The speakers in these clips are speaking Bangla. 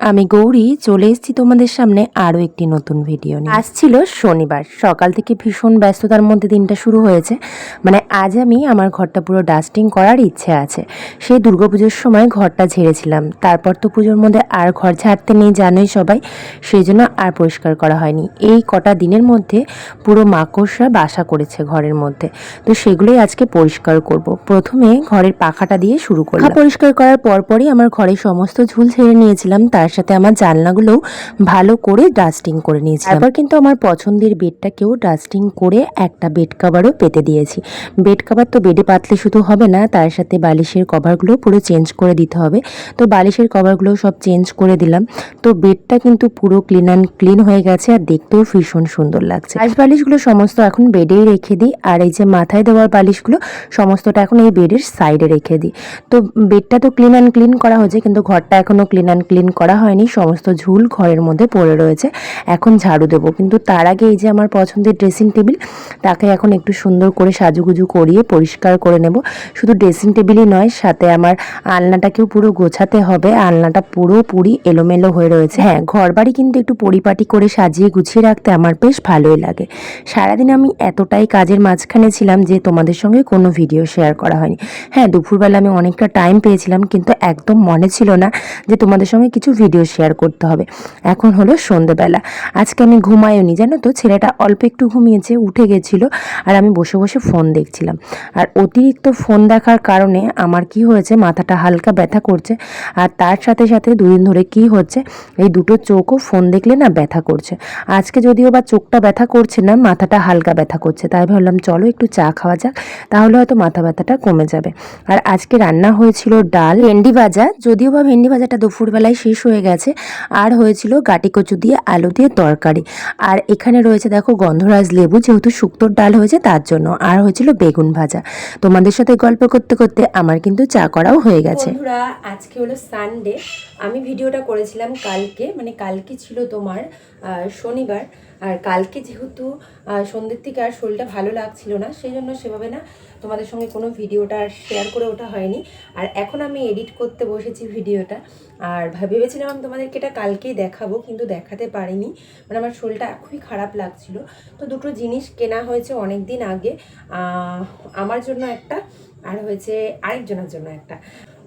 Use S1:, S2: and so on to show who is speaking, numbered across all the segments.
S1: আমি গৌরী চলে এসেছি তোমাদের সামনে আরও একটি নতুন ভিডিও নিয়ে। আজ ছিল শনিবার। সকাল থেকে ভীষণ ব্যস্ততার মধ্যে দিনটা শুরু হয়েছে। মানে আজ আমি আমার ঘরটা পুরো ডাস্টিং করার ইচ্ছে আছে। সেই দুর্গাপুজোর সময় ঘরটা ঝেড়েছিলাম। তারপর তো পুজোর মধ্যে আর ঘর ঝাড়তে নেই জানোই সবাই। সেই জন্য আর পরিষ্কার করা হয়নি। এই কটা দিনের মধ্যে পুরো মাকড়সা বাসা করেছে ঘরের মধ্যে। তো সেগুলোই আজকে পরিষ্কার করব। প্রথমে ঘরের পাখাটা দিয়ে শুরু করলাম। পরিষ্কার করার পরপরই আমার ঘরের সমস্ত ঝুল ছেড়ে নিয়েছিলাম। তার সাথে আমার জানলাগুলোও ভালো করে ডাস্টিং করে নিয়েছি। তারপর কিন্তু আমার পছন্দের বেডটাকেও ডাস্টিং করে একটা বেড কাভারও পেতে দিয়েছি। বেড কাভার তো বেডে পাতলে শুধু হবে না, তার সাথে বালিশের কভারগুলো পুরো চেঞ্জ করে দিতে হবে। তো বালিশের কভারগুলো সব চেঞ্জ করে দিলাম। তো বেডটা কিন্তু পুরো ক্লিন অ্যান্ড ক্লিন হয়ে গেছে আর দেখতেও ভীষণ সুন্দর লাগছে। আশ বালিশগুলো সমস্ত এখন বেডেই রেখে দিই। আর এই যে মাথায় দেওয়ার বালিশগুলো, সমস্তটা এখন এই বেডের সাইডে রেখে দিই। তো বেডটা তো ক্লিন অ্যান্ড ক্লিন করা হয়েছে, কিন্তু ঘরটা এখনও ক্লিন অ্যান্ড ক্লিন করা হয়নি, সমস্ত ঝুল ঘরের মধ্যে পড়ে রয়েছে। এখন ঝাড়ু দেবো। কিন্তু তার আগে এই যে আমার পছন্দের ড্রেসিং টেবিল তাকে এখন একটু সুন্দর করে সাজুগুজু করিয়ে পরিষ্কার করে নেব। শুধু ড্রেসিং টেবিলই নয়, সাথে আমার আলনাটাকেও পুরো গোছাতে হবে। আলনাটা পুরোপুরি এলোমেলো হয়ে রয়েছে। হ্যাঁ ঘর বাড়ি কিন্তু একটু পরিপাটি করে সাজিয়ে গুছিয়ে রাখতে আমার বেশ ভালোই লাগে। সারাদিন আমি এতটাই কাজের মাঝখানে ছিলাম যে তোমাদের সঙ্গে কোনো ভিডিও শেয়ার করা হয়নি। হ্যাঁ দুপুরবেলা আমি অনেকটা টাইম পেয়েছিলাম, কিন্তু একদম মনে ছিল না যে তোমাদের সঙ্গে কিছু ভিডিও শেয়ার করতে হবে। এখন হলো সন্ধেবেলা। আজকে আমি ঘুমাইওনি, জানো তো? ছেলেটা অল্প একটু ঘুমিয়েছে, উঠে গেছিল আর আমি বসে বসে ফোন দেখছিলাম। আর অতিরিক্ত ফোন দেখার কারণে আমার কি হয়েছে, মাথাটা হালকা ব্যথা করছে আর তার সাথে সাথে দুদিন ধরে কি হচ্ছে, এই দুটো চোখও ফোন দেখলে না ব্যথা করছে। আজকে যদিও বা চোখটা ব্যথা করছে না, মাথাটা হালকা ব্যথা করছে, তাই ভাবলাম চলো একটু চা খাওয়া যাক, তাহলে হয়তো মাথা ব্যথাটা কমে যাবে। আর আজকে রান্না হয়েছিল ডাল, ভেন্ডি ভাজা, যদিও বা ভেন্ডি ভাজাটা দুপুরবেলায় শেষ হয়ে গেছে। আর হয়েছিল গাটি কচু দিয়ে আলু দিয়ে তরকারি। আর এখানে রয়েছে দেখো গন্ধরাজ লেবু, যেহেতু শুক্তোর ডাল হয়েছে তার জন্য। আর হয়েছিল বেগুন ভাজা। তোমাদের সাথে গল্প করতে করতে আমার কিন্তু চা করাও হয়ে গেছে। আজকে হলো সানডে আমি ভিডিওটা করেছিলাম কালকে মানে কালকে ছিল তোমার শনিবার। আর কালকে যেহেতু সন্ধ্যের থেকে আর শরীরটা ভালো লাগছিল না, সেই জন্য সেভাবে না তোমাদের সঙ্গে কোনো ভিডিওটা শেয়ার করে ওঠা হয়নি। আর এখন আমি এডিট করতে বসেছি ভিডিওটা। আর ভেবেছিলাম আমি তোমাদেরকে এটা কালকেই দেখাবো, কিন্তু দেখাতে পারিনি। মানে আমার শরীরটা খুবই খারাপ লাগছিল। তো দুটো জিনিস কেনা হয়েছে অনেক দিন আগে আমার জন্য একটা আর হয়েছে আরেকজনের জন্য একটা।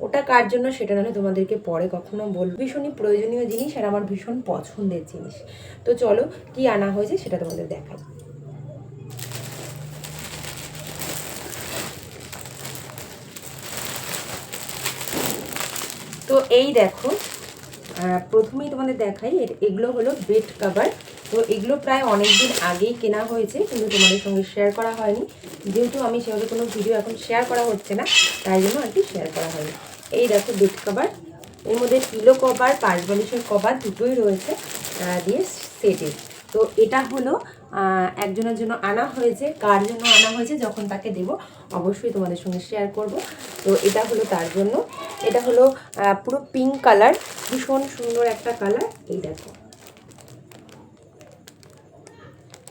S1: ওটা কার জন্য সেটা নাহলে তোমাদেরকে পরে কখনো বলব। ভীষণই প্রয়োজনীয় জিনিস আর আমার ভীষণ পছন্দের জিনিস। তো চলো কি আনা হয়েছে সেটা তোমাদের দেখাই। তো এই দেখো প্রথমেই তোমাদের দেখাই এগুলো হলো বেড কাভার তো এগুলো প্রায় অনেক দিন আগেই কেনা হয়েছে, কিন্তু তোমাদের সঙ্গে শেয়ার করা হয়নি। যেহেতু আমি সেভাবে কোনো ভিডিও এখন শেয়ার করা হচ্ছে না, তাই জন্য আর কি শেয়ার করা হয়নি। এই দেখো বেড কাভার এর মধ্যে পিলো কভার পাঁচ বালিশের কভার দুটোই রয়েছে দিয়ে সেটের তো এটা হলো একজনের জন্য আনা হয়েছে, কার জন্য আনা হয়েছে যখন তাকে দেব, অবশ্যই তোমাদের সঙ্গে শেয়ার করব। তো এটা হলো তার জন্য। এটা হলো পুরো পিঙ্ক কালার ভীষণ সুন্দর একটা কালার এই দেখো।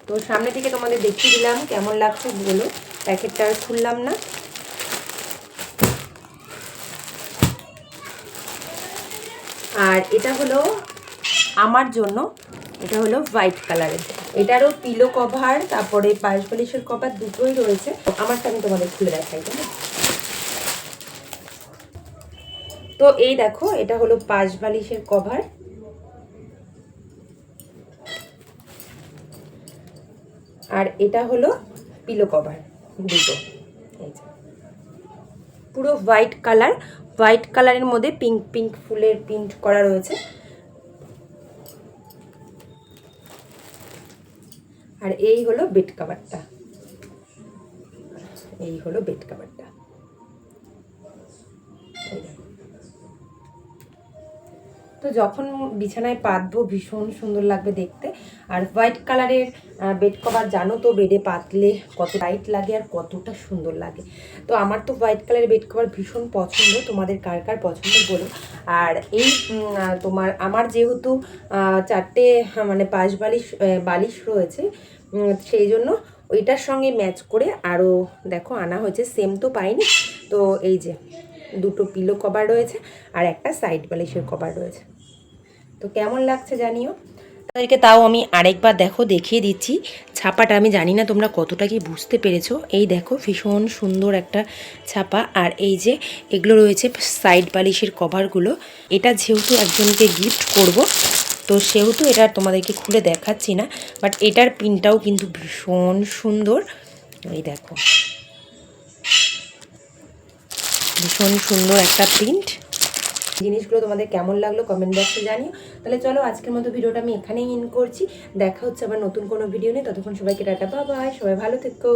S1: তো সামনে থেকে তোমাদের দেখিয়ে দিলাম, কেমন লাগছে বলো। প্যাকেটটা আর খুললাম না। আর এটা হলো আমার জন্য, এটা হলো হোয়াইট কালারের এটারও পিলো কভার তারপরে পাশ বালিশের কভার দুটোই রয়েছে। আমারটা আমি তোমাদের খুলে দেখাই কেন তো এই দেখো, এটা হলো পাশ বালিশের কভার আর এটা হলো পিলো কভার দুটো। পুরো হোয়াইট কালার হোয়াইট কালারের মধ্যে পিঙ্ক পিঙ্ক ফুলের প্রিন্ট করা রয়েছে। আর এই হলো বেড কাভারটা। এই হলো বেড কাভারটা। তো যখন বিছানায় পাতবো, ভীষণ সুন্দর লাগবে দেখতে। আর হোয়াইট কালারের বেড কভার, জানো তো বেডে পাতলে কত লাইট লাগে আর কতটা সুন্দর লাগে। তো আমার তো হোয়াইট কালারের বেড কভার ভীষণ পছন্দ, তোমাদের কার কার পছন্দ বলো। আর এই তোমার, আমার যেহেতু চারটে মানে পাঁচ বালিশ বালিশ রয়েছে সেই জন্য ওইটার সঙ্গে ম্যাচ করে আরও দেখো, আনা হয়েছে। সেম তো পাইনি, তো এই যে দুটো পিলো কভার রয়েছে আর একটা সাইড বালিশের কভার রয়েছে। তো কেমন লাগছে জানিও? তাদেরকে তাও আমি আরেকবার দেখো, দেখিয়ে দিচ্ছি। ছাপাটা আমি জানি না তোমরা কতটা কি বুঝতে পেরেছ। এই দেখো, ভীষণ সুন্দর একটা ছাপা। আর এই যে এগুলো রয়েছে সাইড বালিশের কভারগুলো এটা যেহেতু একজনকে গিফট করব, তো সেহেতু এটা তোমাদেরকে খুলে দেখাচ্ছি না। বাট এটার পিনটাও কিন্তু ভীষণ সুন্দর। এই দেখো। ভীষণ সুন্দর একটা প্রিন্ট জিনিসগুলো তোমাদের কেমন লাগল কমেন্ট বক্সে জানিও। তাহলে চলো আজকের মতো ভিডিওটা আমি এখানেই ইন করছি। দেখা হচ্ছে আবার নতুন কোনো ভিডিও নিয়ে। ততক্ষণ সবাইকে টাটা বাবাই সবাই ভালো থেকো।